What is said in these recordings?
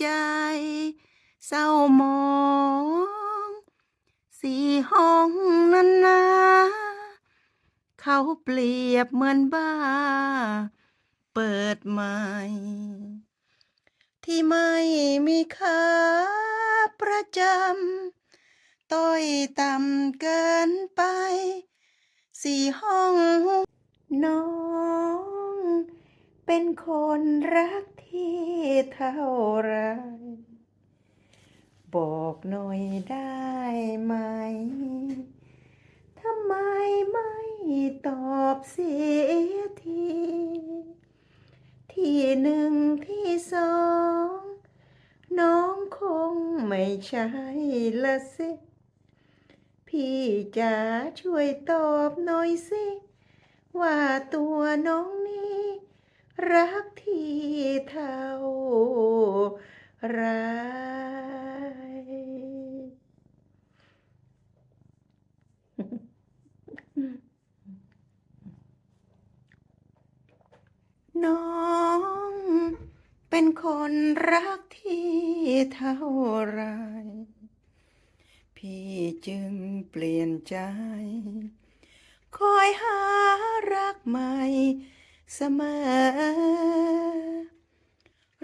ใจ เศร้าหมองสีห้องนั้นนะเขาเปรียบเหมือนบ้า เปิดใหม่ ที่ไม่มีค่าประจำต้อยต่ำเกินไป สี่ห้องน้อง เป็นคนรัก ที่เท่าไร บอกหน่อยได้ไหม ทำไมไม่ตอบเสียที ที่หนึ่งที่สอง น้องคงไม่ใช่ละสิพี่จะช่วยตอบหน่อยสิ ว่าตัวน้อง รักที่เท่าไรน้องเป็นคนรักที่เท่าไร พี่จึงเปลี่ยนใจ คอยหารักใหม่ เสมอ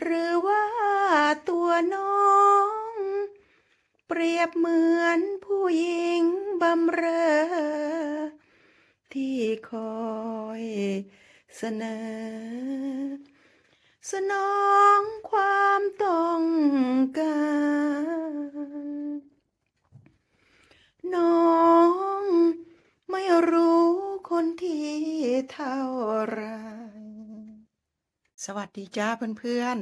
หรือว่าตัวน้อง เปรียบเหมือนผู้หญิงบำเรอ ที่คอยเสนอ สนองความต้องการ สวัสดีจ้าเพื่อน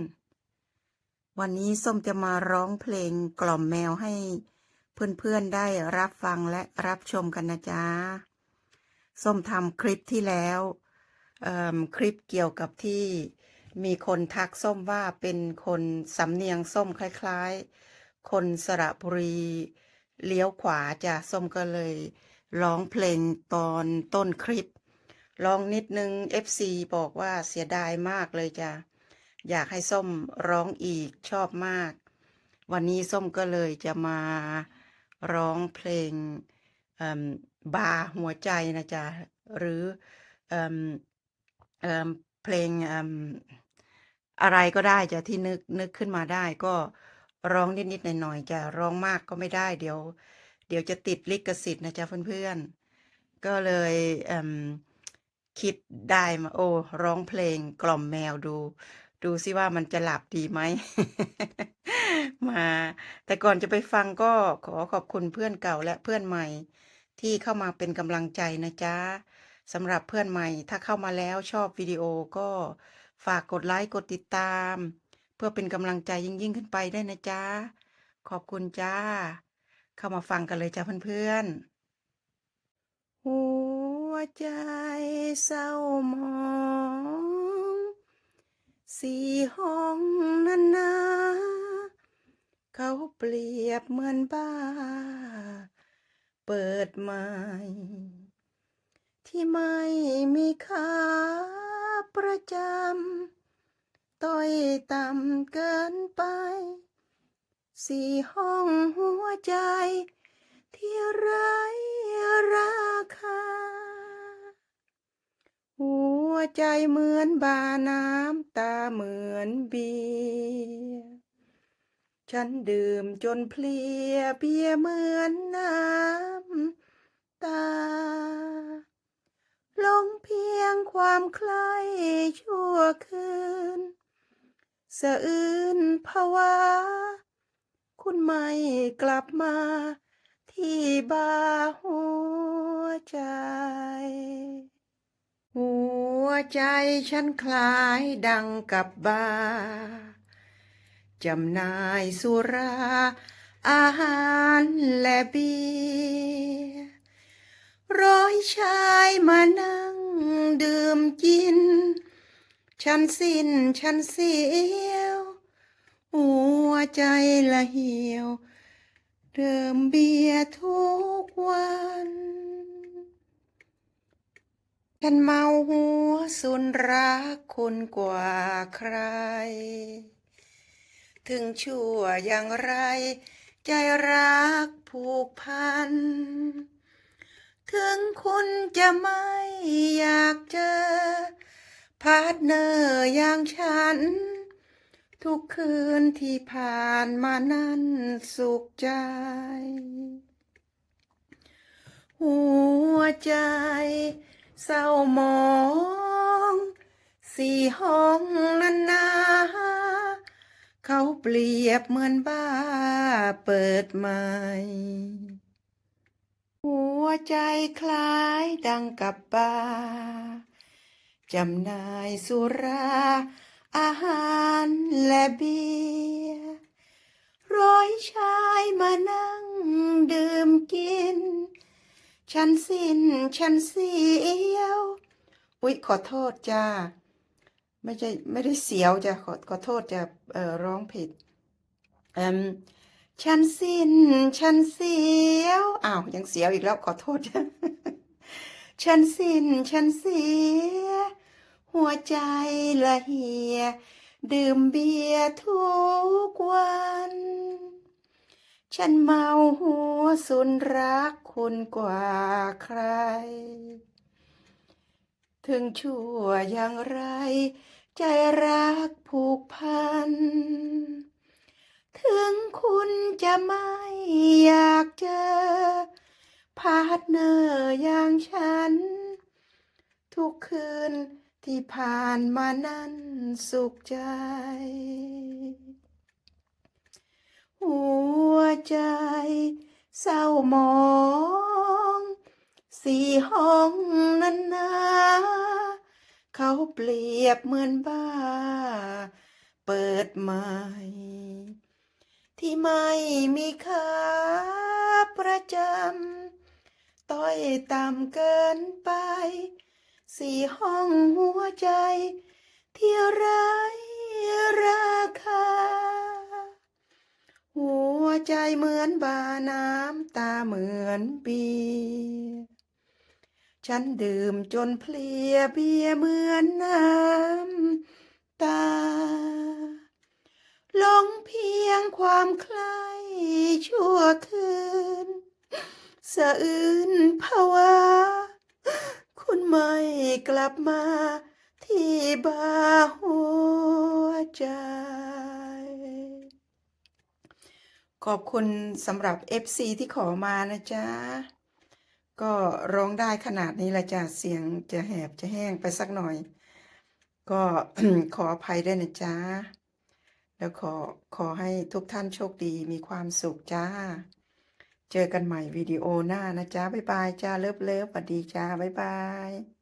ๆ วันนี้ส้มจะมาร้องเพลงกล่อมแมวให้เพื่อนๆได้รับฟังและรับชมกันนะจ๊ะ ส้มทำคลิปที่แล้วคลิปเกี่ยวกับที่มีคนทักส้มว่าเป็นคนสำเนียงส้มคล้ายๆ คนสระบุรีเลี้ยวขวาจ้ะส้มก็เลยร้องเพลงตอนต้นคลิป ร้องนิดนึง FC บอกว่าเสียดายมากเลยจ้ะ อยากให้ส้มร้องอีกชอบมาก วันนี้ส้มก็เลยจะมาร้องเพลงบาร์หัวใจนะจ๊ะ หรือเอเอิ่มเพลงออะไรก็ได้จ้ะที่นึกนึกขึ้นมาได้ก็ร้องนิดๆหน่อยๆจะร้องมากก็ไม่ได้เดี๋ยว เดี๋ยวจะติดลิขสิทธิ์นะจ๊ะเพื่อนๆก็เลยเคิดได้มาโอ้ร้องเพลงกล่อมแมวดู ดูซิว่ามันจะหลับดีไหม มา แต่ก่อนจะไปฟังก็ขอขอบคุณเพื่อนเก่าและเพื่อนใหม่ ที่เข้ามาเป็นกำลังใจนะจ๊ะสำหรับเพื่อนใหม่ ถ้าเข้ามาแล้วชอบวิดีโอก็ฝากกดไลค์กดติดตาม เพื่อเป็นกำลังใจยิ่งยิ่งขึ้นไปได้นะจ๊ะขอบคุณจ้า เข้ามาฟังกันเลยจ้าเพื่อนๆหัว ใจเศร้าหมองสี่ห้องนั้นนะเขาเปรียบเหมือนบ้า เปิดใหม่ ที่ไม่มีค่าประจำต้อยต่ำเกินไป สี่ห้องหัวใจที่ไร้ร ใจเหมือนบาน้ำตาเหมือนเบียร์ฉันดื่มจนเพลียเบียเหมือนน้ำตา ลงเพียงความใคล้ชั่วคืนสะอื้นภาวะคุณไม่กลับมาที่บาร์หัวใจ ใจฉันคล้ายดังกับบาร์จำนายสุรา อาหารและเบียร์ร้อยชายมานั่งดื่มกิน ฉันสิ้นฉันเสียวหัวใจละเหี่ยวเดิมเบียร์ทุกวัน ฉันเมาหัวสุนรักคุณกว่าใคร ถึงชั่วอย่างไร ใจรักผูกพัน ถึงคุณจะไม่อยากเจอ พาร์ทเนอร์อย่างฉัน ทุกคืนที่ผ่านมานั้นสุขใจ หัวใจ เศร้ามองสี่ห้องนั้นนาเขาเปรียบเหมือนบ้าเปิดใหม่ หัวใจคล้ายดังกับบาจำนายสุรา อาหารและเบียร์ร้อยชายมานั่งดื่มกิน ฉันสิ้น ฉันเสียว อุ๊ย ขอโทษจ้า ไม่ใช่ไม่ได้เสียวจ้ะขอขอโทษจะเอ่อร้องผิดเอ่มฉันสิ้น ฉันเสียวอ้าวยังเสียวอีกแล้วขอโทษจ้ะฉันสิ้น ฉันเสีย หัวใจละเหีย ดื่มเบียร์ทุกวัน ฉันเมาหัวสุนรักคุณกว่าใคร ถึงชั่วอย่างไร ใจรักผูกพัน ถึงคุณจะไม่อยากเจอ พาร์ทเนอร์อย่างฉัน ทุกคืนที่ผ่านมานั้นสุขใจ หัวใจ เศร้ามองสี่ห้องนั้นนาเขาเปรียบเหมือนบ้า เปิดใหม่ ที่ไม่มีค่าประจำต้อยต่ำเกินไป สี่ห้องหัวใจ ที่ไร้ ใจเหมือนบาน้ำตาเหมือนเบียฉันดื่มจนเพลียเบียเหมือนน้ำตาหลงเพียงความใคล้ชั่วคืนสะอื้นภาวะคุณไม่กลับมาที่บาหัวใจ ขอบคุณสำหรับ FC ที่ขอมานะจ๊ะ ก็ร้องได้ขนาดนี้ละจ้ะเสียงจะแหบจะแห้งไปสักหน่อย ก็ขออภัยด้วยนะจ๊ะ แล้วขอขอให้ทุกท่านโชคดีมีความสุขจ้า เจอกันใหม่วิดีโอหน้านะจ๊ะ บ๊ายบายจ้าเลิฟเลิฟสวัสดีจ้า บ๊ายบาย